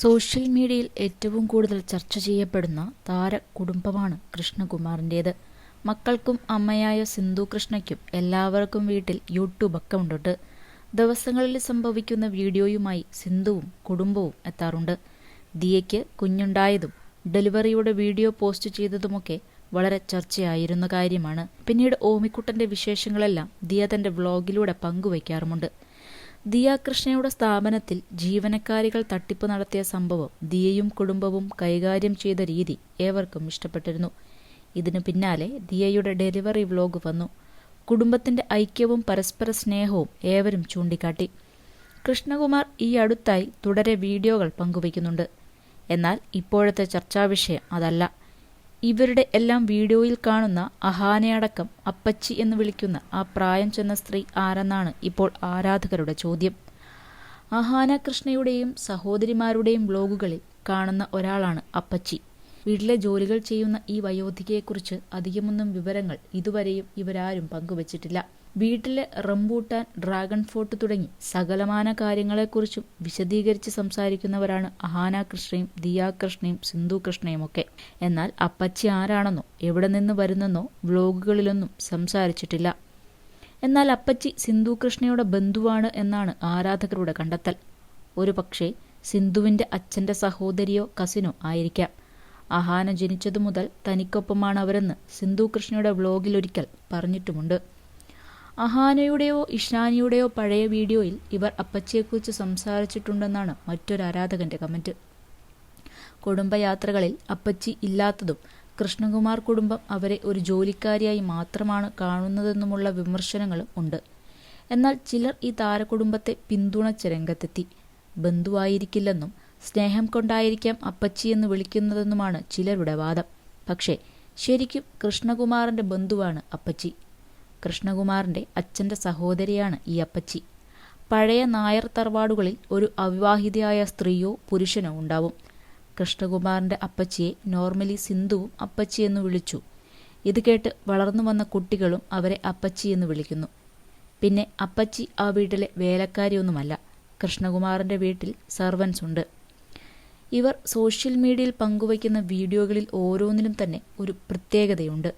Social മീഡിയയിൽ ഏറ്റവും കൂടുതൽ ചർച്ച ചെയ്യപ്പെടുന്ന താര കുടുംബമാണ് കൃഷ്ണകുമാറിന്റേത് മക്കൾക്കും അമ്മയായ സിന്ധു കൃഷ്ണയ്ക്കും എല്ലാവർക്കും വീട്ടിൽ യൂട്യൂബ് അക്കൗണ്ടുണ്ട് ദിവസങ്ങളിൽ സംഭവിക്കുന്ന വീഡിയോയുമായി സിന്ധുവും കുടുംബവും എത്താറുണ്ട്. ദിയയ്ക്ക് കുഞ്ഞുണ്ടായതും ഡെലിവറിയുടെ വീഡിയോ പോസ്റ്റ് ചെയ്തതുമൊക്കെ വളരെ ചർച്ചയായിരുന്ന കാര്യമാണ്. പിന്നീട് ഓമിക്കുട്ടന്റെ വിശേഷങ്ങളെല്ലാം ദിയ തന്റെ വ്ളോഗിലൂടെ പങ്കുവയ്ക്കാറുമുണ്ട് ദിയ കൃഷ്ണയുടെ സ്ഥാപനത്തിൽ ജീവനക്കാരികൾ തട്ടിപ്പ് നടത്തിയ സംഭവം ദിയയും കുടുംബവും കൈകാര്യം ചെയ്ത രീതി ഏവർക്കും ഇഷ്ടപ്പെട്ടിരുന്നു. ഇതിനു പിന്നാലെ ദിയയുടെ ഡെലിവറി വ്ലോഗ് വന്നു. കുടുംബത്തിന്റെ ഐക്യവും പരസ്പര സ്നേഹവും ഏവരും ചൂണ്ടിക്കാട്ടി. കൃഷ്ണകുമാർ ഈ അടുത്തായി തുടരെ വീഡിയോകൾ പങ്കുവയ്ക്കുന്നുണ്ട്. എന്നാൽ ഇപ്പോഴത്തെ ചർച്ചാവിഷയം അതല്ല. ഇവരുടെ എല്ലാം വീഡിയോയിൽ കാണുന്ന അഹാനയടക്കം അപ്പച്ചി എന്ന് വിളിക്കുന്ന ആ പ്രായം ചെന്ന സ്ത്രീ ആരെന്നാണ് ഇപ്പോൾ ആരാധകരുടെ ചോദ്യം. അഹാന കൃഷ്ണയുടെയും സഹോദരിമാരുടെയും വ്ലോഗുകളിൽ കാണുന്ന ഒരാളാണ് അപ്പച്ചി. വീട്ടിലെ ജോലികൾ ചെയ്യുന്ന ഈ വയോധികയെക്കുറിച്ച് അധികമൊന്നും വിവരങ്ങൾ ഇതുവരെയും ഇവരാരും പങ്കുവച്ചിട്ടില്ല. വീട്ടിലെ റംബൂട്ടാൻ ഡ്രാഗൺ ഫ്രൂട്ട് തുടങ്ങി സകലമാന കാര്യങ്ങളെക്കുറിച്ചും വിശദീകരിച്ച് സംസാരിക്കുന്നവരാണ് അഹാന കൃഷ്ണയും ദിയാ കൃഷ്ണയും സിന്ധു കൃഷ്ണയും ഒക്കെ. എന്നാൽ അപ്പച്ചി ആരാണെന്നോ എവിടെ നിന്ന് വരുന്നെന്നോ വ്ലോഗുകളിലൊന്നും സംസാരിച്ചിട്ടില്ല. എന്നാൽ അപ്പച്ചി സിന്ധു കൃഷ്ണയുടെ ബന്ധുവാണ് എന്നാണ് ആരാധകരുടെ കണ്ടെത്തൽ. ഒരു പക്ഷേ സിന്ധുവിന്റെ അച്ഛന്റെ സഹോദരിയോ കസിനോ ആയിരിക്കാം. അഹാന ജനിച്ചതു മുതൽ തനിക്കൊപ്പമാണ് അവരെന്ന് സിന്ധു കൃഷ്ണയുടെ വ്ലോഗിൽ ഒരിക്കൽ പറഞ്ഞിട്ടുമുണ്ട്. അഹാനയുടെയോ ഇഷാനിയുടെയോ പഴയ വീഡിയോയിൽ ഇവർ അപ്പച്ചിയെക്കുറിച്ച് സംസാരിച്ചിട്ടുണ്ടെന്നാണ് മറ്റൊരു ആരാധകന്റെ കമന്റ്. കുടുംബയാത്രകളിൽ അപ്പച്ചി ഇല്ലാത്തതും കൃഷ്ണകുമാർ കുടുംബം അവരെ ഒരു ജോലിക്കാരിയായി മാത്രമാണ് കാണുന്നതെന്നുമുള്ള വിമർശനങ്ങളും ഉണ്ട്. എന്നാൽ ചിലർ ഈ താരകുടുംബത്തെ പിന്തുണച്ച രംഗത്തെത്തി. ബന്ധുവായിരിക്കില്ലെന്നും സ്നേഹം കൊണ്ടായിരിക്കാം അപ്പച്ചി എന്ന് വിളിക്കുന്നതെന്നുമാണ് ചിലരുടെ വാദം. പക്ഷേ ശരിക്കും കൃഷ്ണകുമാറിന്റെ ബന്ധുവാണ് അപ്പച്ചി. കൃഷ്ണകുമാറിന്റെ അച്ഛന്റെ സഹോദരിയാണ് ഈ അപ്പച്ചി. പഴയ നായർ തറവാടുകളിൽ ഒരു അവിവാഹിതയായ സ്ത്രീയോ പുരുഷനോ ഉണ്ടാവും. കൃഷ്ണകുമാറിന്റെ അപ്പച്ചിയെ നോർമലി സിന്ധുവും അപ്പച്ചി എന്ന് വിളിച്ചു. ഇത് കേട്ട് വളർന്നു വന്ന കുട്ടികളും അവരെ അപ്പച്ചി എന്ന് വിളിക്കുന്നു. പിന്നെ അപ്പച്ചി ആ വീട്ടിലെ വേലക്കാരിയൊന്നുമല്ല. കൃഷ്ണകുമാറിന്റെ വീട്ടിൽ സർവൻസ് ഉണ്ട് ഇവർ സോഷ്യൽ മീഡിയയിൽ പങ്കുവയ്ക്കുന്ന വീഡിയോകളിൽ ഓരോന്നിലും തന്നെ ഒരു പ്രത്യേകതയുണ്ട്.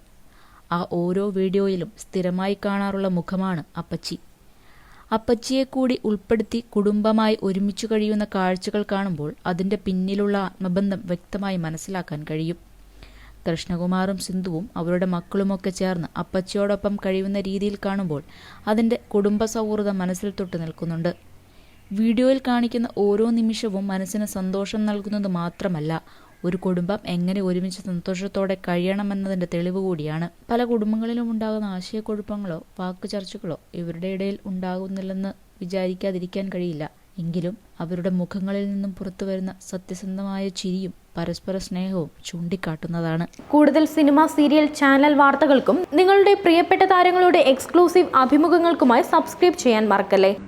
ആ ഓരോ വീഡിയോയിലും സ്ഥിരമായി കാണാറുള്ള മുഖമാണ് അപ്പച്ചി. അപ്പച്ചിയെ കൂടി ഉൾപ്പെടുത്തി കുടുംബമായി ഒരുമിച്ചു കഴിയുന്ന കാഴ്ചകൾ കാണുമ്പോൾ അതിന്റെ പിന്നിലുള്ള ആത്മബന്ധം വ്യക്തമായി മനസ്സിലാക്കാൻ കഴിയും. കൃഷ്ണകുമാറും സിന്ധുവും അവരുടെ മക്കളുമൊക്കെ ചേർന്ന് അപ്പച്ചിയോടൊപ്പം കഴിയുന്ന രീതിയിൽ കാണുമ്പോൾ അതിന്റെ കുടുംബ സൗഹൃദം മനസ്സിൽ തൊട്ട് നിൽക്കുന്നുണ്ട്. വീഡിയോയിൽ കാണിക്കുന്ന ഓരോ നിമിഷവും മനസ്സിന് സന്തോഷം നൽകുന്നത് മാത്രമല്ല ഒരു കുടുംബം എങ്ങനെ ഒരുമിച്ച് സന്തോഷത്തോടെ കഴിയണമെന്നതിന്റെ തെളിവ് കൂടിയാണ്. പല കുടുംബങ്ങളിലും ഉണ്ടാകുന്ന ആശയക്കുഴപ്പങ്ങളോ വാക്കു ചർച്ചകളോ ഇവരുടെ ഇടയിൽ ഉണ്ടാകുന്നില്ലെന്ന് വിചാരിക്കാതിരിക്കാൻ കഴിയില്ല. എങ്കിലും അവരുടെ മുഖങ്ങളിൽ നിന്നും പുറത്തു വരുന്ന സത്യസന്ധമായ ചിരിയും പരസ്പര സ്നേഹവും ചൂണ്ടിക്കാട്ടുന്നതാണ്. കൂടുതൽ സിനിമ സീരിയൽ ചാനൽ വാർത്തകൾക്കും നിങ്ങളുടെ പ്രിയപ്പെട്ട താരങ്ങളുടെ എക്സ്ക്ലൂസീവ് അഭിമുഖങ്ങൾക്കുമായി സബ്സ്ക്രൈബ് ചെയ്യാൻ മറക്കല്ലേ?